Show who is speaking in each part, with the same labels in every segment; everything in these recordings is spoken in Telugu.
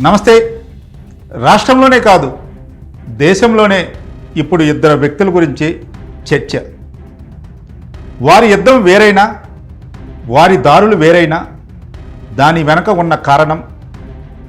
Speaker 1: నమస్తే. రాష్ట్రంలోనే కాదు దేశంలోనే ఇప్పుడు ఇద్దరు వ్యక్తుల గురించి చర్చ. వారి యుద్ధం వేరైనా వారి దారులు వేరైనా దాని వెనక ఉన్న కారణం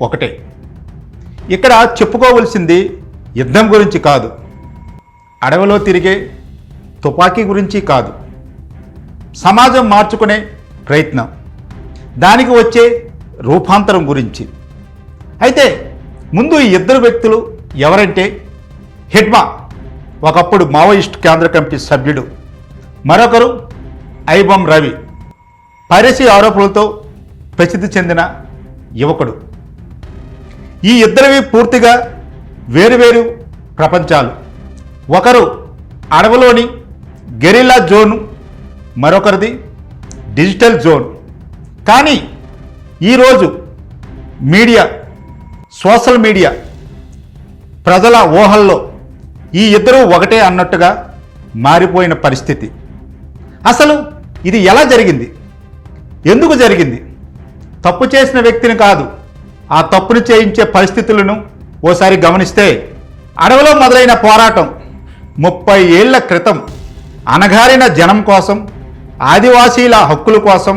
Speaker 1: ఒకటే. ఇక్కడ చెప్పుకోవలసింది యుద్ధం గురించి కాదు. అడవిలో తిరిగే తుపాకీ గురించి కాదు. సమాజం మార్చుకునే ప్రయత్నం. దానికి వచ్చే రూపాంతరం గురించి. అయితే ముందు ఈ ఇద్దరు వ్యక్తులు ఎవరంటే హిడ్మా ఒకప్పుడు మావోయిస్ట్ కేంద్ర కమిటీ సభ్యుడు మరొకరు ఐబం రవి. పైరసీ ఆరోపణలతో ప్రసిద్ధి చెందిన యువకుడు. ఈ ఇద్దరివి పూర్తిగా వేరువేరు ప్రపంచాలు. ఒకరు అడవిలోని గెరిలా జోన్ మరొకరిది డిజిటల్ జోన్. కానీ ఈరోజు మీడియా సోషల్ మీడియా ప్రజల ఊహల్లో ఈ ఇద్దరూ ఒకటే అన్నట్టుగా మారిపోయిన పరిస్థితి. అసలు ఇది ఎలా జరిగింది? ఎందుకు జరిగింది? తప్పు చేసిన వ్యక్తిని కాదు ఆ తప్పును చేయించే పరిస్థితులను ఓసారి గమనిస్తే అడవిలో మొదలైన పోరాటం ముప్పై ఏళ్ళ క్రితం అణగారిన జనం కోసం ఆదివాసీల హక్కుల కోసం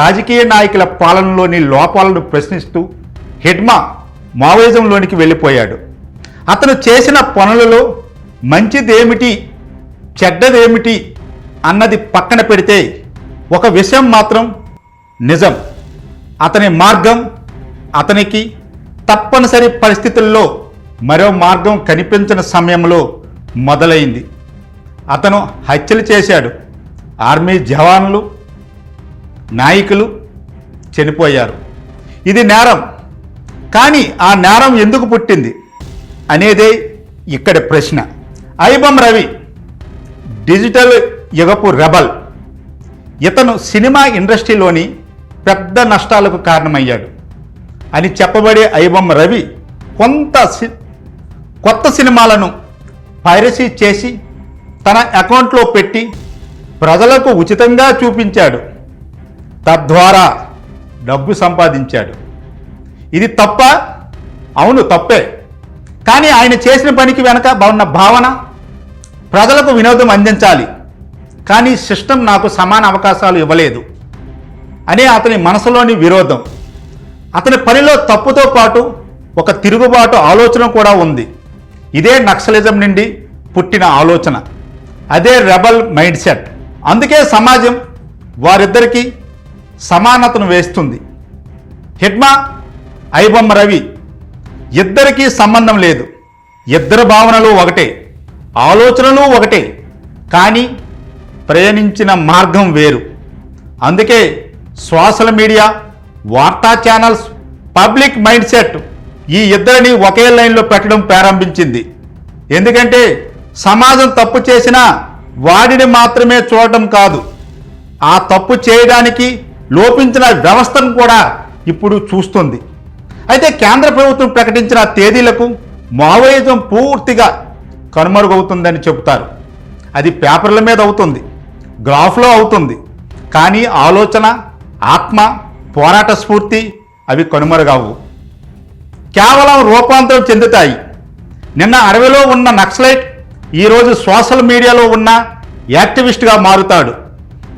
Speaker 1: రాజకీయ నాయకుల పాలనలోని లోపాలను ప్రశ్నిస్తూ హిడ్మా మావోయిజంలోనికి వెళ్ళిపోయాడు. అతను చేసిన పనులలో మంచిదేమిటి చెడ్డదేమిటి అన్నది పక్కన పెడితే ఒక విషయం మాత్రం నిజం. అతని మార్గం అతనికి తప్పనిసరి పరిస్థితుల్లో మరో మార్గం కనిపించిన సమయంలో మొదలైంది. అతను హత్యలు చేశాడు. ఆర్మీ జవాన్లు నాయకులు చనిపోయారు. ఇది నేరం. కానీ ఆ నేరం ఎందుకు పుట్టింది అనేదే ఇక్కడి ప్రశ్న. ఐబం రవి డిజిటల్ యుగపు రెబల్. ఇతను సినిమా ఇండస్ట్రీలోని పెద్ద నష్టాలకు కారణమయ్యాడు అని చెప్పబడే ఐబం రవి కొంత సి- కొత్త సినిమాలను పైరసీ చేసి తన అకౌంట్లో పెట్టి ప్రజలకు ఉచితంగా చూపించాడు. తద్వారా డబ్బు సంపాదించాడు. ఇది తప్ప అవును తప్పే. కానీ ఆయన చేసిన పనికి వెనక ఉన్న భావన ప్రజలకు వినోదం అందించాలి. కానీ సిస్టమ్ నాకు సమాన అవకాశాలు ఇవ్వలేదు. అనే అతని మనసులోని విరోధం. అతని పనిలో తప్పుతో పాటు ఒక తిరుగుబాటు ఆలోచన కూడా ఉంది. ఇదే నక్సలిజం నుండి పుట్టిన ఆలోచన. అదే రెబల్ మైండ్ సెట్ అందుకే సమాజం వారిద్దరికీ సమానతను వేస్తుంది. హిడ్మా ఐబొమ్మ రవి ఇద్దరికీ సంబంధం లేదు. ఇద్దరు భావనలు ఒకటే ఆలోచనలు ఒకటే కానీ ప్రయాణించిన మార్గం వేరు. అందుకే సోషల్ మీడియా వార్తా ఛానల్స్ పబ్లిక్ మైండ్ సెట్ ఈ ఇద్దరిని ఒకే లైన్లో పెట్టడం ప్రారంభించింది. ఎందుకంటే సమాజం తప్పు చేసినా వాడిని మాత్రమే చూడటం కాదు. ఆ తప్పు చేయడానికి లోపించిన వ్యవస్థను కూడా ఇప్పుడు చూస్తుంది. అయితే కేంద్ర ప్రభుత్వం ప్రకటించిన తేదీలకు మావోయిజం పూర్తిగా కనుమరుగవుతుందని చెబుతారు. అది పేపర్ల మీద అవుతుంది గ్రాఫ్లో అవుతుంది. కానీ ఆలోచన ఆత్మ పోరాట స్ఫూర్తి అవి కనుమరుగవు. కేవలం రూపాంతరం చెందుతాయి. నిన్న అడవిలో ఉన్న నక్సలైట్ ఈరోజు సోషల్ మీడియాలో ఉన్న యాక్టివిస్ట్గా మారుతాడు.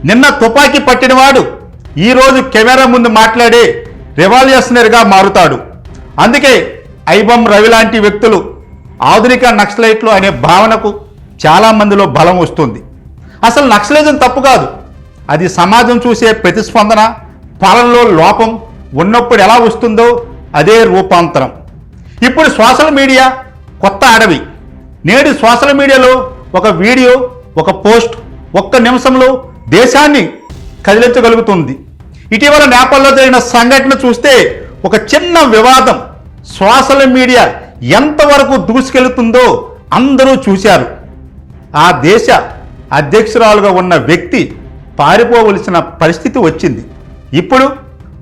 Speaker 1: నిన్న తుపాకీ పట్టినవాడు ఈరోజు కెమెరా ముందు మాట్లాడే రివాల్యూషనరీగా మారుతాడు. అందుకే ఐబం రవి లాంటి వ్యక్తులు ఆధునిక నక్సలైట్లు అనే భావనకు చాలామందిలో బలం వస్తుంది. అసలు నక్సలిజం తప్పు కాదు. అది సమాజం చూసే ప్రతిస్పందన పాలనలో లోపం ఉన్నప్పుడు ఎలా వస్తుందో అదే రూపాంతరం. ఇప్పుడు సోషల్ మీడియా కొత్త అడవి. నేడు సోషల్ మీడియాలో ఒక వీడియో ఒక పోస్ట్ ఒక్క నిమిషంలో దేశాన్ని కదిలించగలుగుతుంది. ఇటీవల నేపాల్లో జరిగిన సంఘటన చూస్తే ఒక చిన్న వివాదం. సోషల్ మీడియా ఎంతవరకు దూసుకెళ్తుందో అందరూ చూశారు. ఆ దేశ అధ్యక్షురాలుగా ఉన్న వ్యక్తి పారిపోవలసిన పరిస్థితి వచ్చింది. ఇప్పుడు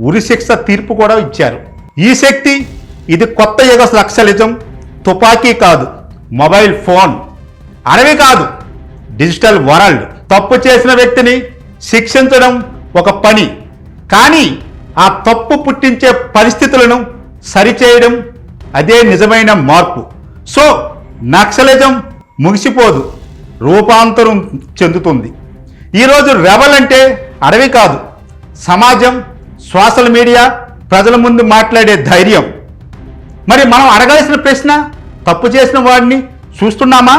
Speaker 1: ఉరిశిక్ష తీర్పు కూడా ఇచ్చారు. ఈ శక్తి ఇది కొత్త యుగ నక్సలిజం తుపాకీ కాదు మొబైల్ ఫోన్. అడవి కాదు డిజిటల్ వరల్డ్. తప్పు చేసిన వ్యక్తిని శిక్షించడం ఒక పని. కానీ ఆ తప్పు పుట్టించే పరిస్థితులను సరిచేయడం అదే నిజమైన మార్పు. సో నక్సలిజం ముగిసిపోదు రూపాంతరం చెందుతుంది. ఈరోజు రెబల్ అంటే అడవి కాదు సమాజం సోషల్ మీడియా ప్రజల ముందు మాట్లాడే ధైర్యం. మరి మనం అడగాల్సిన ప్రశ్న తప్పు చేసిన వాడిని చూస్తున్నామా?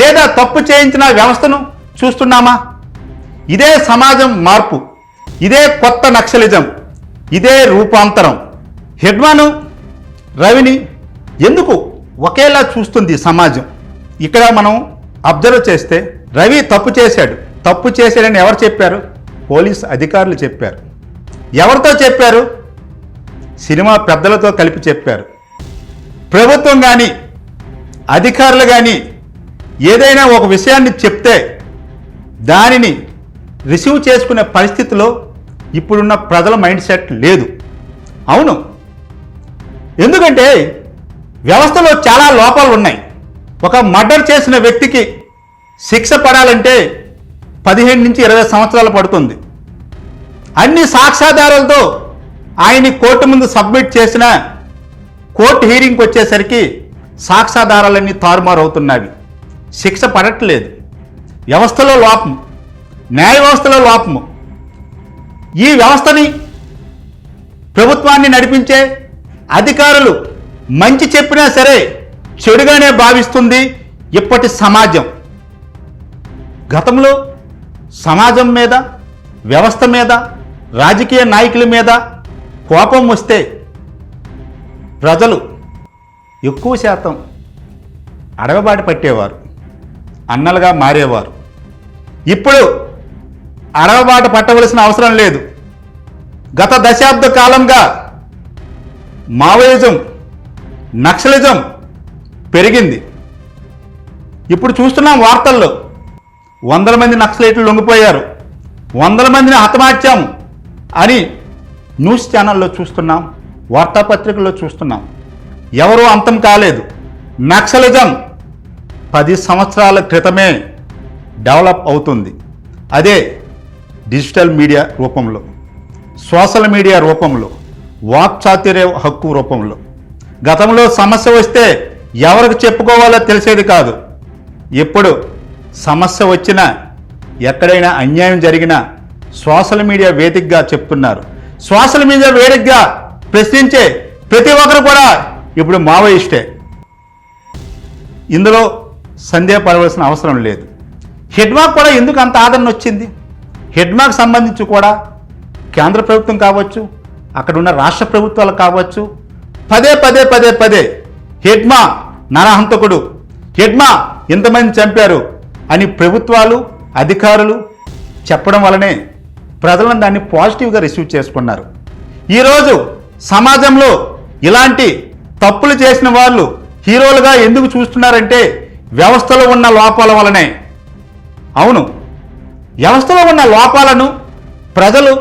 Speaker 1: లేదా తప్పు చేయించిన వ్యవస్థను చూస్తున్నామా? ఇదే సమాజం మార్పు. ఇదే కొత్త నక్సలిజం ఇదే రూపాంతరం. హెడ్మాను రవిని ఎందుకు ఒకేలా చూస్తుంది సమాజం? ఇక్కడ మనం అబ్జర్వ్ చేస్తే రవి తప్పు చేశాడు. తప్పు చేశాడని ఎవరు చెప్పారు? పోలీస్ అధికారులు చెప్పారు. ఎవరితో చెప్పారు? సినిమా పెద్దలతో కలిపి చెప్పారు. ప్రభుత్వం కానీ అధికారులు కానీ ఏదైనా ఒక విషయాన్ని చెప్తే దానిని రిసీవ్ చేసుకునే పరిస్థితిలో ఇప్పుడున్న ప్రజల మైండ్ సెట్ లేదు. అవును. ఎందుకంటే వ్యవస్థలో చాలా లోపాలు ఉన్నాయి. ఒక మర్డర్ చేసిన వ్యక్తికి శిక్ష పడాలంటే పదిహేను నుంచి ఇరవై సంవత్సరాలు పడుతుంది. అన్ని సాక్ష్యాధారాలతో ఆయన్ని కోర్టు ముందు సబ్మిట్ చేసిన కోర్టు హీరింగ్కి వచ్చేసరికి సాక్ష్యాధారాలన్నీ తారుమారు అవుతున్నవి శిక్ష పడట్లేదు. వ్యవస్థలో లోపం. న్యాయ వ్యవస్థలో లోపము. ఈ వ్యవస్థని ప్రభుత్వాన్ని నడిపించే అధికారులు మంచి చెప్పినా సరే చెడుగానే భావిస్తుంది ఇప్పటి సమాజం. గతంలో సమాజం మీద వ్యవస్థ మీద రాజకీయ నాయకుల మీద కోపం వస్తే ప్రజలు ఎక్కువ శాతం అడగబాటు పట్టేవారు అన్నలుగా మారేవారు. ఇప్పుడు అడగబాట పట్టవలసిన అవసరం లేదు. గత దశాబ్ద కాలంగా మావోయిజం నక్సలిజం పెరిగింది. ఇప్పుడు చూస్తున్నాం వార్తల్లో వందల మంది నక్సలైట్లు లొంగిపోయారు. వందల మందిని హతమార్చాం అని న్యూస్ ఛానల్లో చూస్తున్నాం వార్తాపత్రికల్లో చూస్తున్నాం. ఎవరూ అంతం కాలేదు. నక్సలిజం పది సంవత్సరాల క్రితమే డెవలప్ అవుతుంది. అదే డిజిటల్ మీడియా రూపంలో సోషల్ మీడియా రూపంలో వాక్చాతుర్య హక్కు రూపంలో. గతంలో సమస్య వస్తే ఎవరికి చెప్పుకోవాలో తెలిసేది కాదు. ఇప్పుడు సమస్య వచ్చినా ఎక్కడైనా అన్యాయం జరిగినా సోషల్ మీడియా వేదికగా చెప్తున్నారు. సోషల్ మీడియా వేదికగా ప్రశ్నించే ప్రతి ఒక్కరు కూడా ఇప్పుడు మావోయిస్టే. ఇందులో సందేహపడవలసిన అవసరం లేదు. హెడ్మార్క్ కూడా ఎందుకు అంత ఆదరణ వచ్చింది? హెడ్మార్క్ సంబంధించి కూడా కేంద్ర ప్రభుత్వం కావచ్చు అక్కడ ఉన్న రాష్ట్ర ప్రభుత్వాలు కావచ్చు పదే పదే పదే పదే హెడ్మా నరహంతకుడు హెడ్మా ఇంతమంది చంపారు అని ప్రభుత్వాలు అధికారులు చెప్పడం వలనే ప్రజలను దాన్ని పాజిటివ్గా రిసీవ్ చేసుకున్నారు. ఈరోజు సమాజంలో ఇలాంటి తప్పులు చేసిన వాళ్ళు హీరోలుగా ఎందుకు చూస్తున్నారంటే వ్యవస్థలో ఉన్న లోపాల వలనే అవును వ్యవస్థలో ఉన్న లోపాలను ప్రజలు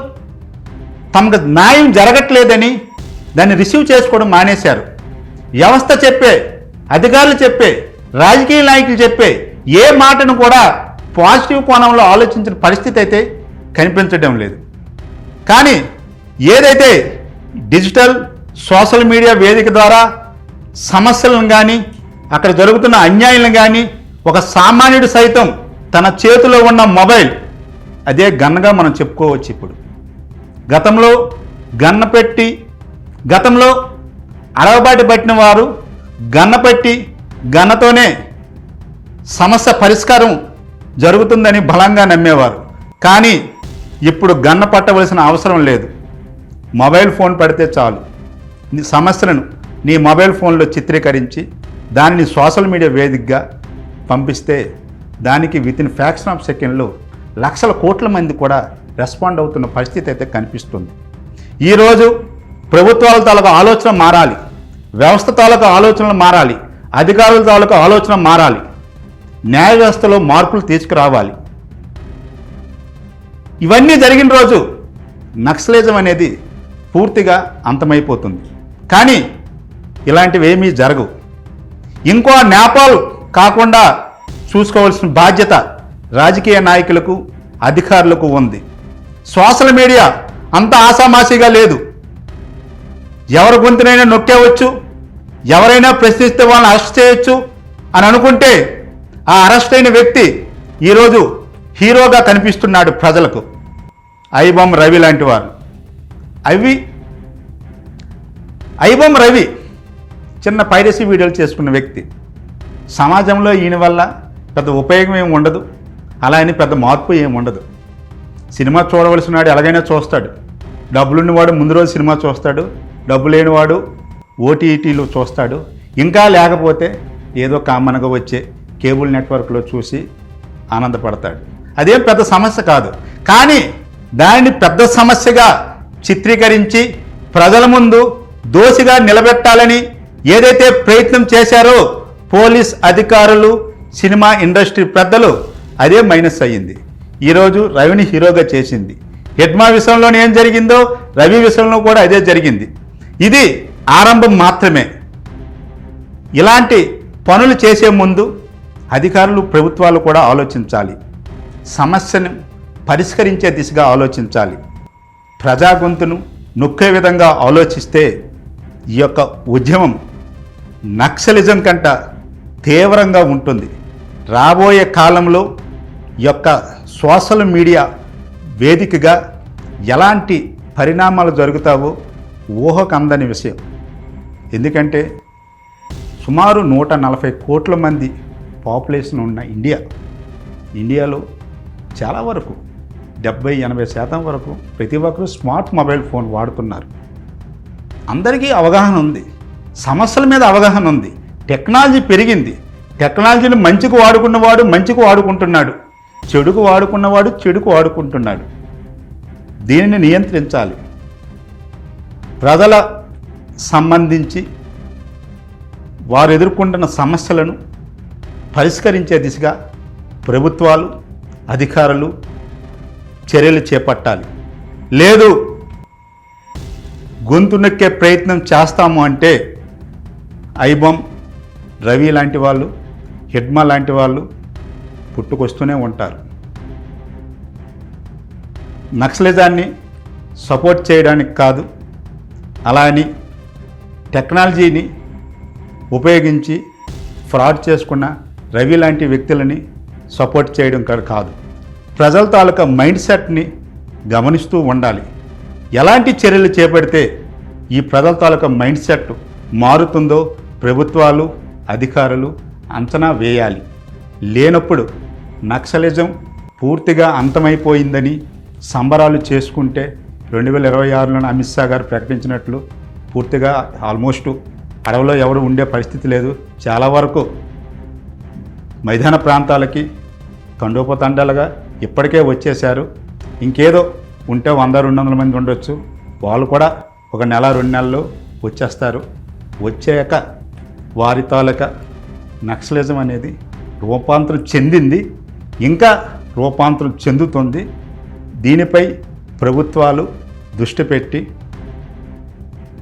Speaker 1: తమకు న్యాయం జరగట్లేదని దాన్ని రిసీవ్ చేసుకోవడం మానేశారు. వ్యవస్థ చెప్పే అధికారులు చెప్పే రాజకీయ నాయకులు చెప్పే ఏ మాటను కూడా పాజిటివ్ కోణంలో ఆలోచించిన పరిస్థితి అయితే కనిపించడం లేదు. కానీ ఏదైతే డిజిటల్ సోషల్ మీడియా వేదిక ద్వారా సమస్యలను కానీ అక్కడ జరుగుతున్న అన్యాయాలను కానీ ఒక సామాన్యుడు సైతం తన చేతిలో ఉన్న మొబైల్ అదే గన్నగా మనం చెప్పుకోవచ్చు ఇప్పుడు. గతంలో గన్న పెట్టి గతంలో అడవబాటి పట్టిన వారు గన్న పెట్టి గన్నతోనే సమస్య పరిష్కారం జరుగుతుందని బలంగా నమ్మేవారు. కానీ ఇప్పుడు గన్న పట్టవలసిన అవసరం లేదు. మొబైల్ ఫోన్ పడితే చాలు. నీ సమస్యలను నీ మొబైల్ ఫోన్లో చిత్రీకరించి దానిని సోషల్ మీడియా వేదికగా పంపిస్తే దానికి విత్ ఇన్ ఫ్యాక్షన్ ఆఫ్ సెకండ్లో లక్షల కోట్ల మంది కూడా రెస్పాండ్ అవుతున్న పరిస్థితి అయితే కనిపిస్తుంది. ఈరోజు ప్రభుత్వాల తాలూకు ఆలోచన మారాలి. వ్యవస్థ తాలూకు ఆలోచనలు మారాలి. అధికారుల తాలూకు ఆలోచన మారాలి. న్యాయ వ్యవస్థలో మార్పులు తీసుకురావాలి. ఇవన్నీ జరిగిన రోజు నక్సలిజం అనేది పూర్తిగా అంతమైపోతుంది. కానీ ఇలాంటివి ఏమీ జరగవు. ఇంకో నేపాల్ కాకుండా చూసుకోవాల్సిన బాధ్యత రాజకీయ నాయకులకు అధికారులకు ఉంది. సోషల్ మీడియా అంత ఆసామాసిగా లేదు. ఎవరి గొంతునైనా నొక్కేవచ్చు ఎవరైనా ప్రశ్నిస్తే వాళ్ళని అరెస్ట్ చేయొచ్చు అని అనుకుంటే ఆ అరెస్ట్ అయిన వ్యక్తి ఈరోజు హీరోగా కనిపిస్తున్నాడు ప్రజలకు. ఐబొమ్మ రవి లాంటి వారు. అవి ఐబొమ్మ రవి చిన్న పైరసీ వీడియోలు చేసుకున్న వ్యక్తి. సమాజంలో ఈయన వల్ల పెద్ద ఉపయోగం ఏమి ఉండదు. అలా అని పెద్ద మార్పు ఏమి ఉండదు. సినిమా చూడవలసిన వాడు ఎలాగైనా చూస్తాడు. డబ్బులున్నవాడు ముందు రోజు సినిమా చూస్తాడు. డబ్బు లేనివాడు ఓటీటీలో చూస్తాడు. ఇంకా లేకపోతే ఏదో కామన్గా వచ్చే కేబుల్ నెట్వర్క్లో చూసి ఆనందపడతాడు. అదేం పెద్ద సమస్య కాదు. కానీ దానిని పెద్ద సమస్యగా చిత్రీకరించి ప్రజల ముందు దోషిగా నిలబెట్టాలని ఏదైతే ప్రయత్నం చేశారో పోలీస్ అధికారులు సినిమా ఇండస్ట్రీ పెద్దలు అదే మైనస్ అయ్యింది. ఈరోజు రవిని హీరోగా చేసింది. హెడ్మా విషయంలోనే ఏం జరిగిందో రవి విషయంలో కూడా అదే జరిగింది. ఇది ఆరంభం మాత్రమే. ఇలాంటి పనులు చేసే ముందు అధికారులు ప్రభుత్వాలు కూడా ఆలోచించాలి. సమస్యను పరిష్కరించే దిశగా ఆలోచించాలి. ప్రజా గొంతును నొక్కే విధంగా ఆలోచిస్తే ఈ యొక్క ఉద్యమం నక్సలిజం కంట తీవ్రంగా ఉంటుంది. రాబోయే కాలంలో యొక్క సోషల్ మీడియా వేదికగా ఎలాంటి పరిణామాలు జరుగుతావో ఊహకు అందని విషయం. ఎందుకంటే సుమారు నూట నలభై కోట్ల మంది పాపులేషన్ ఉన్న ఇండియా ఇండియాలో చాలా వరకు డెబ్బై ఎనభై శాతం వరకు ప్రతి ఒక్కరూ స్మార్ట్ మొబైల్ ఫోన్ వాడుతున్నారు. అందరికీ అవగాహన ఉంది. సమస్యల మీద అవగాహన ఉంది. టెక్నాలజీ పెరిగింది. టెక్నాలజీని మంచికి వాడుకున్నవాడు మంచికి వాడుకుంటున్నాడు. చెడుకు వాడుకున్నవాడు చెడుకు వాడుకుంటున్నాడు. దీనిని నియంత్రించాలి. ప్రజల సంబంధించి వారు ఎదుర్కొంటున్న సమస్యలను పరిష్కరించే దిశగా ప్రభుత్వాలు అధికారులు చర్యలు చేపట్టాలి. లేదు గొంతు నొక్కే ప్రయత్నం చేస్తాము అంటే ఐబమ్ రవి లాంటి వాళ్ళు హిడ్మా లాంటి వాళ్ళు పుట్టుకొస్తూనే ఉంటారు. నక్సలిజాన్ని సపోర్ట్ చేయడానికి కాదు అలా అని టెక్నాలజీని ఉపయోగించి ఫ్రాడ్ చేసుకున్న రవి లాంటి వ్యక్తులని సపోర్ట్ చేయడం కాదు. ప్రజల తాలూకా మైండ్ సెట్ని గమనిస్తూ ఉండాలి. ఎలాంటి చర్యలు చేపడితే ఈ ప్రజల తాలూకా మైండ్ సెట్ మారుతుందో ప్రభుత్వాలు అధికారులు అంచనా వేయాలి. లేనప్పుడు నక్సలిజం పూర్తిగా అంతమైపోయిందని సంబరాలు చేసుకుంటే రెండు వేల ఇరవై ఆరులోనే అమిత్ షా గారు ప్రకటించినట్లు పూర్తిగా ఆల్మోస్ట్ అడవిలో ఎవరు ఉండే పరిస్థితి లేదు. చాలా వరకు మైదాన ప్రాంతాలకి తండోపతండాలుగా ఇప్పటికే వచ్చేశారు. ఇంకేదో ఉంటే వంద రెండు వందల మంది ఉండొచ్చు. వాళ్ళు కూడా ఒక నెల రెండు నెలలు వచ్చేస్తారు. వచ్చాక వారి తాలూకా నక్సలిజం అనేది రూపాంతరం చెందింది. ఇంకా రూపాంతరం చెందుతుంది. దీనిపై ప్రభుత్వాలు దృష్టి పెట్టి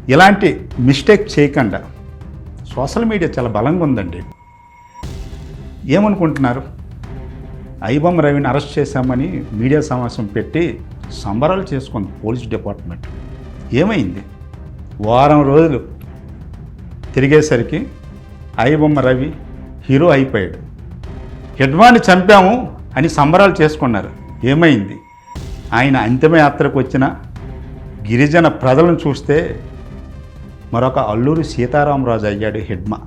Speaker 1: ఇలాంటి మిస్టేక్ చేయకుండా సోషల్ మీడియా చాలా బలంగా ఉందండి. ఏమనుకుంటున్నారు? ఐబొమ్మ రవిని అరెస్ట్ చేశామని మీడియా సమావేశం పెట్టి సంబరాలు చేసుకుంది పోలీస్ డిపార్ట్మెంట్. ఏమైంది? వారం రోజులు తిరిగేసరికి ఐబొమ్మ రవి హీరో అయిపోయాడు. హెడ్వాన్ని చంపాము అని సంబరాలు చేసుకున్నారు. ఏమైంది? ఆయన అంతిమయాత్రకు వచ్చిన గిరిజన ప్రజలను చూస్తే మరొక అల్లూరి సీతారామరాజు అయ్యాడు హెడ్మా.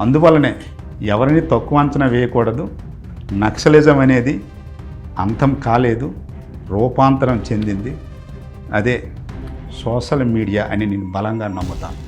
Speaker 1: అందువలనే ఎవరిని తక్కువ అంచనా వేయకూడదు నక్సలిజం అనేది అంతం కాలేదు రూపాంతరం చెందింది. అదే సోషల్ మీడియా అని నేను బలంగా నమ్ముతాను.